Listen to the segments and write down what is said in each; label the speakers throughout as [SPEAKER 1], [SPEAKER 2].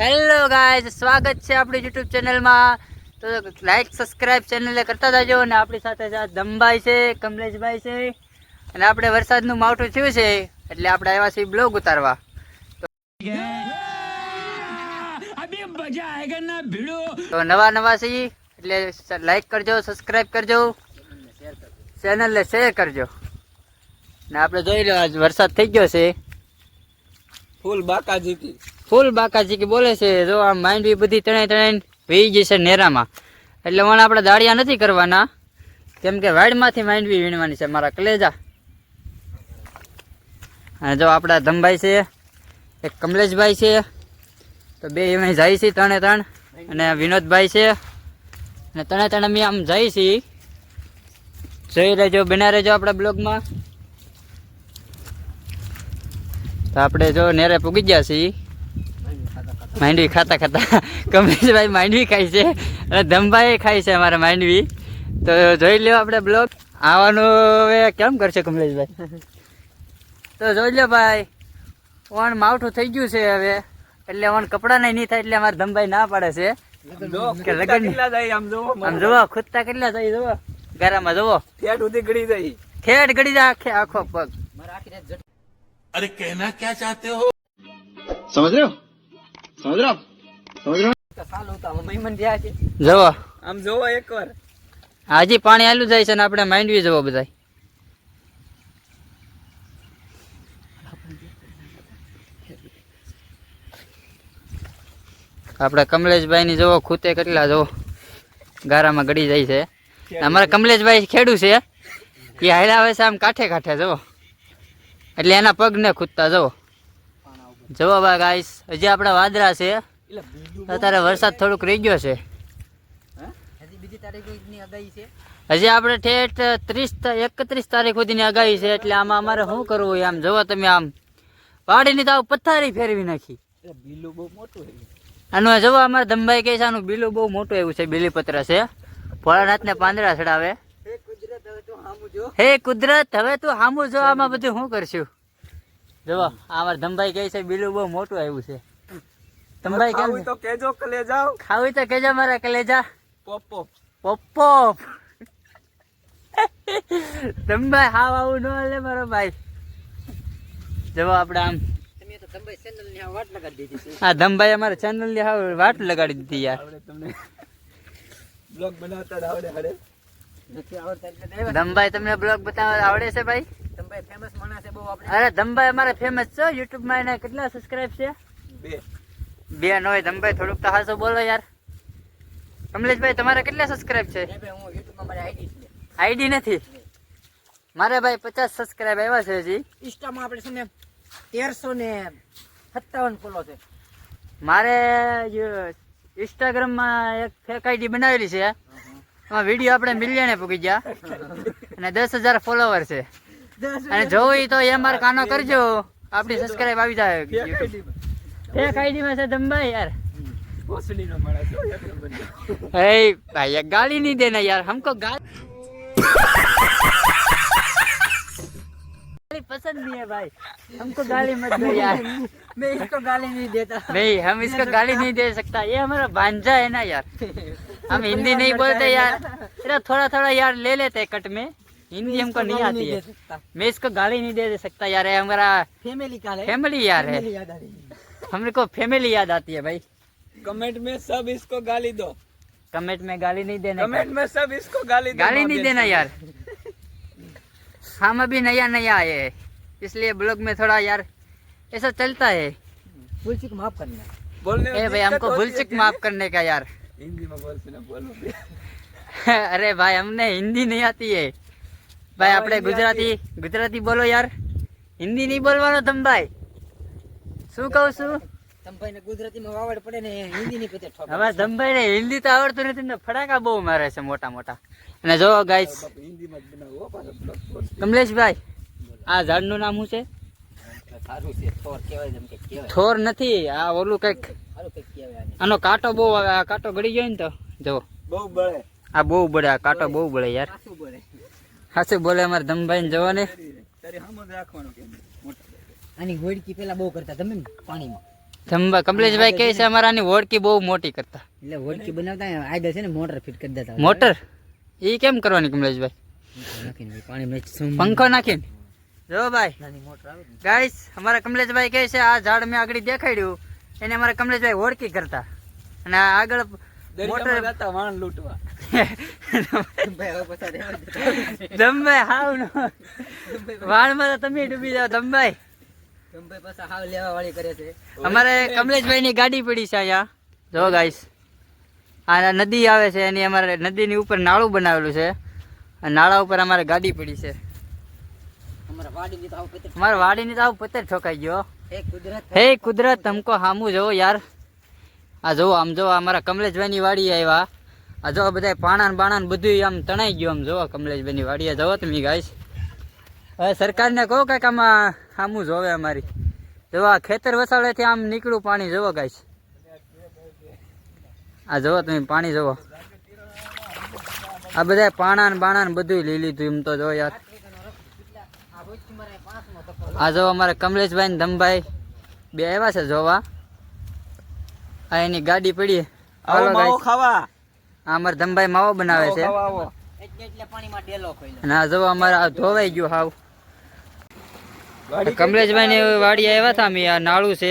[SPEAKER 1] Hello guys સ્વાગત છે આપણી યુટ્યુબ ચેનલમાં તો લાઈક સબસ્ક્રાઇબ ચેનલે કરતા જાજો. અને આપણી સાથે દમભાઈ છે, કમલેશભાઈ છે. અને આપણે વરસાદનું માવઠું થયું છે, એટલે આપણે આવ્યા છીએ બ્લોગ ઉતારવા. તો નવા નવા છીએ, એટલે લાઈક કરજો સબસ્ક્રાઇબ કરજો. ચેનલને શેર કરજો. ને આપણે જોઈ લો, આજ વરસાદ થઈ ગયો છે.
[SPEAKER 2] ફૂલ બાકાજી
[SPEAKER 1] ફૂલ બાકાજી કે બોલે છે, જો આમ માંડવી બધી તણાઈ તણાઈ વહી જશે નેરામાં. એટલે વણ આપણે દાળિયા નથી કરવાના. કેમ કે વાડમાંથી માંડવી વીણવાની છે મારા કલેજા. અને જો આપણા ધમભાઈ છે, એક કમલેશભાઈ છે, તો બે એમાં જાય છે ત્રણે ત્રણ. અને વિનોદભાઈ છે, અને ત્રણે ત્રણ અમે આમ જાય છીએ જોઈ રહેજો બના રહેજો આપણા બ્લોગમાં. તો આપણે જો નેરે પૂગી ગયા છીએ. માંડવી ખાતા ખાતા. કમલેશભાઈ માંડવી ખાય છે અને ધમભાઈ ખાય છે અમારા માંડવી. તો જોઈ લો આપણે બ્લોક આવવાનું હવે કેમ કરશે કમલેશભાઈ? તો જોઈ લો ભાઈ ઓણ માવઠું થઈ ગયું છે હવે. એટલે ઓણ કપડાં નહીં થાય એટલે અમારે ધમભાઈ ના પાડે છે. કે
[SPEAKER 2] આમ જોવો
[SPEAKER 1] ખૂદતા કેટલા થાય જોવો. ગારામાં જોવો.
[SPEAKER 2] ઠેઠ ઉધી ગળી જાય.
[SPEAKER 1] ઠેઠ ગળી જાય આખો પગ.
[SPEAKER 3] સમજ
[SPEAKER 1] રહ્યો?
[SPEAKER 2] આમ જોવો એકવાર.
[SPEAKER 1] હાજી પાણી આલું જાય છે ને આપણે માંડવી જવા બધા આપણે કમલેશભાઈ ની જવો ખૂતે કેટલા જવો ગારામાં ગળી જાય છે. અમારા કમલેશભાઈ ખેડું છે. એ હાલ્યા આવે છે આમ કાંઠે કાંઠે જવો એટલે એના પગને ખૂદતા જવો જોવો બા ગાઈસ હજી આપણા વાદરા છે. અત્યારે વરસાદ થોડુંક રહી ગયો છે. હજી આપણે ઠેઠ ત્રીસ એકત્રીસ તારીખ સુધીની આગાહી છે એટલે આમાં અમારે શું કરવું આમ જોવો તમે આમ. વાડીની તો પથ્થારી ફેરવી નાખી.
[SPEAKER 2] બીલું બહુ મોટું
[SPEAKER 1] આનું જોવો અમારે ધમભાઈ કહે છે આનું બીલું બહુ મોટું એવું છે બીલીપત્ર છે. ભોળાનાથને પાંદડા ચડાવે. હે કુદરત હવે તું સામું જો આમાં બધું શું કરશું? જોવો આમાર ધમભાઈ કહે છે બીલું બહુ મોટું આવ્યું છે. ધમભાઈ કેમ?
[SPEAKER 2] તો કેજો કલે જાઓ
[SPEAKER 1] ખાવી તો કેજો મારા કલેજા.
[SPEAKER 2] પોપો
[SPEAKER 1] પોપ. ધમભાઈ હાવ આવું ન લે મારો ભાઈ. જવો આપણે આમ. હા ધમભાઈ અમારે ચેનલની હાવ વાટ લગાડી દીધી યાર.
[SPEAKER 2] તમને. બ્લોગ બનાવતા આવડે. હડે
[SPEAKER 1] ધમભાઈ તમને બ્લોગ બતાવવા આવડે છે ભાઈ? અરે ધમભાઈ અમારે ફેમસ છે? યુટ્યુબમાં એને કેટલા સબસ્ક્રાઇબ છે?
[SPEAKER 2] બે.
[SPEAKER 1] બે નો હોય ધમભાઈ થોડુંક તો હાસો બોલો યાર. કમલેશભાઈ તમારે કેટલા સબસ્ક્રાઇબ છે? આઈડી નથી? મારે ભાઈ પચાસ સબસ્ક્રાઇબ આવ્યા છે હજી.
[SPEAKER 4] ઇન્સ્ટામાં આપણે છે ને તેરસો ને સત્તાવન ફોલો છે.
[SPEAKER 1] મારે ઇન્સ્ટાગ્રામમાં એક ફેક આઈડી બનાવેલી છે આ વીડિયો આપણે મિલિયને પૂગી ગયા. અને દસ હજાર ફોલોવર છે. અને જોવું તો એ મારે કાનો કરજો. આપડી સબસ્ક્રાઇબ આવી જાય. ફેક આઈડી માં. છે ધમભાઈ યાર.
[SPEAKER 2] હે
[SPEAKER 1] ભાઈ ગાળી નહીં દેના યાર. હમકો ગાલી गाली पसंद नहीं है भाई। हमको गाली मत दो यार।
[SPEAKER 4] मैं इसको गाली नहीं देता।
[SPEAKER 1] नहीं हम इसको गाली नहीं दे सकता। ये हमारा भांजा है ना यार। हम हिंदी नहीं बोलते यार। तेरा थोड़ा थोड़ा यार ले लेते कट में। हिंदी हमको नहीं आती है। मैं इसको गाली नहीं दे सकता यार ये हमारा
[SPEAKER 4] फैमिली का
[SPEAKER 1] फैमिली यार है।
[SPEAKER 4] है।
[SPEAKER 1] हमरे को फैमिली याद आती है भाई।
[SPEAKER 2] कमेंट में सब इसको गाली दो।
[SPEAKER 1] कमेंट में गाली नहीं देना
[SPEAKER 2] कमेंट में सब इसको गाली
[SPEAKER 1] गाली नहीं देना यार। हम अभी नया नया आए हैं इसलिए ब्लॉग में थोड़ा यार ऐसा चलता है
[SPEAKER 4] भूल चूक माफ करना
[SPEAKER 2] से। बोलने में
[SPEAKER 1] ए भाई
[SPEAKER 2] दिक्कत
[SPEAKER 1] हमको
[SPEAKER 2] होती
[SPEAKER 1] भूल
[SPEAKER 2] है
[SPEAKER 1] चुक
[SPEAKER 2] क्या?
[SPEAKER 1] माफ करने का यार
[SPEAKER 2] हिंदी में बोल से ना बोलो
[SPEAKER 1] अरे भाई हमने हिंदी नहीं आती है ભાઈ આપણે
[SPEAKER 2] हिंदी
[SPEAKER 1] ગુજરાતી ગુજરાતી બોલો યાર હિન્દી નહીં બોલવાનો તમે ભાઈ શું કહું છું
[SPEAKER 4] ને વાવડ પડે ને હિન્દીની પતે ઠોક
[SPEAKER 1] હવે ધમભાઈને હિન્દી તો આવડતું નથી ને ફટાકા બહુ મારે છે મોટા મોટા. અને જો ગાઈસ
[SPEAKER 2] બાપુ હિન્દી જ બનાવો.
[SPEAKER 1] કમલેશભાઈ આ ઝાડનું નામ શું છે?
[SPEAKER 4] સારું છે થોર કહેવાય જેમ કે કહેવાય.
[SPEAKER 1] થોર નથી આ ઓલું કંઈક
[SPEAKER 4] સારું કંઈક કહેવાય આને.
[SPEAKER 1] કાંટો બહુ આવે આ કાંટો ગળી ગયો ને તો જો.
[SPEAKER 2] બહુ બળે.
[SPEAKER 1] આ બહુ બળે આ કાંટો બહુ બળે યાર.
[SPEAKER 4] સાચું બોલે
[SPEAKER 1] હાચું બોલે અમારે ધમભાઈ ને જવો ને
[SPEAKER 2] તારી સામે જ રાખવાનું કે મોટા
[SPEAKER 4] આની ગોળકી પેલા બહુ કરતા તમે પાણીમાં.
[SPEAKER 1] ધંબા કમલેશભાઈ કહે છે અમારાની ઓળખી બહુ મોટી કરતા.
[SPEAKER 4] એટલે હોડકી બનાવતા આયદા છે ને મોટર ફિટ કરી દેતા
[SPEAKER 1] મોટર? એ કેમ કરવાની કમલેશભાઈ?
[SPEAKER 4] પાણી
[SPEAKER 1] પંખો નાખીને? જો ભાઈ
[SPEAKER 4] નાની મોટર આવે ને.
[SPEAKER 1] ગાઈસ અમારા કમલેશભાઈ કહે છે આ ઝાડ મેં આગળ દેખાડ્યું. એને અમારા કમલેશભાઈ ઓળખી કરતા. અને આ આગળ મોટર
[SPEAKER 2] વાણ લૂંટવા.
[SPEAKER 4] ભાઈ હવે
[SPEAKER 1] વાળમાં તો તમે ડૂબી જાવ દમભાઈ. અમારે કમલેશભાઈ ની ગાડી પડી છે અહીંયા. જો ગાઈસ આ નદી આવે છે એની અમારે નદીની ઉપર નાળું બનાવેલું છે. નાળા ઉપર અમારે ગાડી પડી છે.
[SPEAKER 4] અમારા ની
[SPEAKER 1] વાડીની તો આવું પથ્થર ઠોકાઈ ગયો. હે કુદરત તમકો હામું જવો યાર. આ જોવો આમ જોવો અમારા કમલેશભાઈની વાડી આવ્યા. આ જો બધા પાણા ને બાણા બધું આમ તણાઈ ગયું આમ જોવો કમલેશભાઈની વાડી જોવો તમે ગાઈસ હવે સરકારને કહો કાંઈક આમાં હામું જોવે અમારી. જો આ ખેતર વસાડેથી આમ નીકળ્યું પાણી જોવો ગાઈસ. આ જોવો તમે પાણી જોવો. આ બધા પાણા ને બાણા ને બધું લઈ લીધું એમ તો જો યાર.
[SPEAKER 4] આ રોજથી મારે પાંચમો તકો
[SPEAKER 1] આ જો અમારે કમલેશભાઈ ને ધમભાઈ. બે આવ્યા છે જોવા. આ એની ગાડી પડી. હાલો
[SPEAKER 2] માવો ખાવા.
[SPEAKER 1] આ અમારે ધમભાઈ માવો બનાવે છે. ના જો અમારે ધોવાઈ ગયું હાવ. કમલેશભાઈ ની વાડી આવ્યા? હતા અમે આ નાળું છે.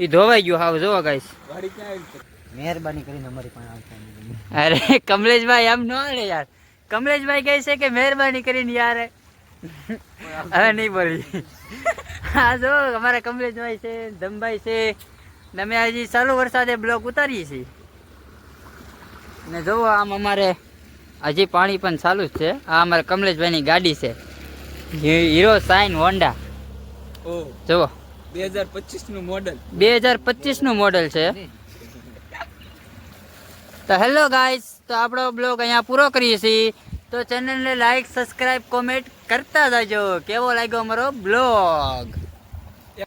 [SPEAKER 1] એ ધોવાઈ ગયું હાવ જોવા ગાઈસ
[SPEAKER 2] ગાડી ક્યાં આવી છે?
[SPEAKER 4] મહેરબાની કરીને અમારી પણ આવતા
[SPEAKER 1] અરે કમલેશભાઈ એમ ન રે યાર. કમલેશભાઈ કહે છે કે મહેરબાની કરીને યાર. હવે નહીં બોલી. હા જો અમારા કમલેશભાઈ છે ધમભાઈ છે. ને અમે હજી ચાલુ વરસાદે બ્લોક ઉતારીએ છીએ. ને જોવો આમ અમારે હજી પાણી પણ ચાલુ જ છે. આ અમારા કમલેશભાઈની ગાડી છે. Hero Shine
[SPEAKER 2] Honda.
[SPEAKER 1] જુઓ.
[SPEAKER 2] બે હજાર પચીસનું મોડલ
[SPEAKER 1] બે હજાર પચીસનું મોડલ છે. તો હેલો ગાઈસ તો આપણો બ્લોગ અહીંયા પૂરો કરીએ છીએ. તો ચેનલને લાઈક સબસ્ક્રાઈબ કોમેન્ટ કરતા જજો. કેવો લાગ્યો અમારો બ્લોગ